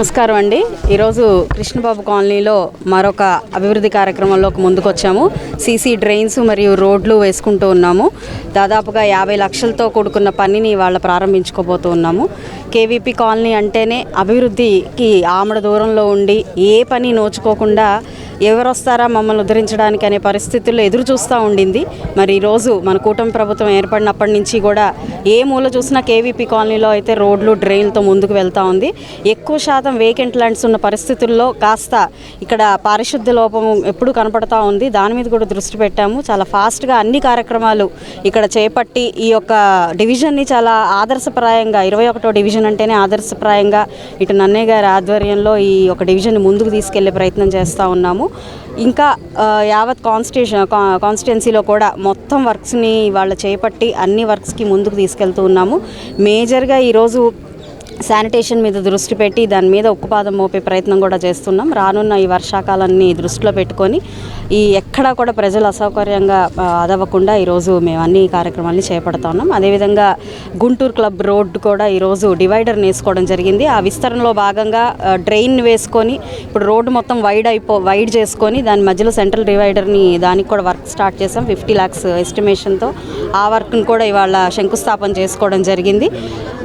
నమస్కారం అండి. ఈరోజు కృష్ణబాబు కాలనీలో మరొక అభివృద్ధి కార్యక్రమంలోకి ముందుకొచ్చాము. సీసీ డ్రైన్స్ మరియు రోడ్లు వేసుకుంటూ ఉన్నాము. దాదాపుగా యాభై లక్షలతో కూడుకున్న పనిని వాళ్ళ ప్రారంభించుకోబోతూ ఉన్నాము. కేవీపీ కాలనీ అంటేనే అభివృద్ధికి ఆమడ దూరంలో ఉండి ఏ పని నోచుకోకుండా ఎవరు వస్తారా మమ్మల్ని ఉద్ధరించడానికి అనే పరిస్థితుల్లో ఎదురు చూస్తూ ఉండింది. మరి ఈరోజు మన కూటమి ప్రభుత్వం ఏర్పడినప్పటి నుంచి కూడా ఏ మూల చూసినా కేవీపీ కాలనీలో అయితే రోడ్లు డ్రైన్లతో ముందుకు వెళ్తూ ఉంది. ఎక్కువ శాతం వేకెంట్ ల్యాండ్స్ ఉన్న పరిస్థితుల్లో కాస్త ఇక్కడ పారిశుద్ధ్య లోపం ఎప్పుడు కనపడతా ఉంది. దాని మీద కూడా దృష్టి పెట్టాము. చాలా ఫాస్ట్గా అన్ని కార్యక్రమాలు ఇక్కడ చేపట్టి ఈ యొక్క డివిజన్ని చాలా ఆదర్శప్రాయంగా ఇరవై ఒకటో డివిజన్ అంటేనే ఆదర్శప్రాయంగా ఇటు నన్నయ్య గారి ఆధ్వర్యంలో ఈ ఒక డివిజన్ ముందుకు తీసుకెళ్ళే ప్రయత్నం చేస్తూ ఉన్నాము. ఇంకా యావత్ కాన్స్టిట్యూషన్ కాన్స్టిట్యున్సీలో కూడా మొత్తం వర్క్స్ని వాళ్ళు చేపట్టి అన్ని వర్క్స్కి ముందుకు తీసుకెళ్తూ ఉన్నాము. మేజర్గా ఈరోజు శానిటేషన్ మీద దృష్టి పెట్టి దాని మీద ఉక్కుపాదం మోపే ప్రయత్నం కూడా చేస్తున్నాం. రానున్న ఈ వర్షాకాలాన్ని దృష్టిలో పెట్టుకొని ఈ ఎక్కడా కూడా ప్రజలు అసౌకర్యంగా అదవ్వకుండా ఈరోజు మేము అన్ని కార్యక్రమాలని చేపడుతున్నాం ఉన్నాం. అదేవిధంగా గుంటూరు క్లబ్ రోడ్డు కూడా ఈరోజు డివైడర్ని వేసుకోవడం జరిగింది. ఆ విస్తరణలో భాగంగా డ్రైన్ వేసుకొని ఇప్పుడు రోడ్డు మొత్తం వైడ్ అయిపో వైడ్ చేసుకొని దాని మధ్యలో సెంట్రల్ డివైడర్ని దానికి కూడా వర్క్ స్టార్ట్ చేసాం. ఫిఫ్టీ ల్యాక్స్ ఎస్టిమేషన్తో ఆ వర్క్ని కూడా ఇవాళ శంకుస్థాపన చేసుకోవడం జరిగింది.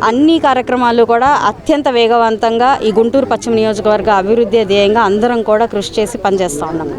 అన్ని కార్యక్రమాలు కూడా కూడా అత్యంత వేగవంతంగా ఈ గుంటూరు పశ్చిమ నియోజకవర్గ అభివృద్ధి ధ్యేయంగా అందరం కూడా కృషి చేసి పనిచేస్తూ ఉన్నాం.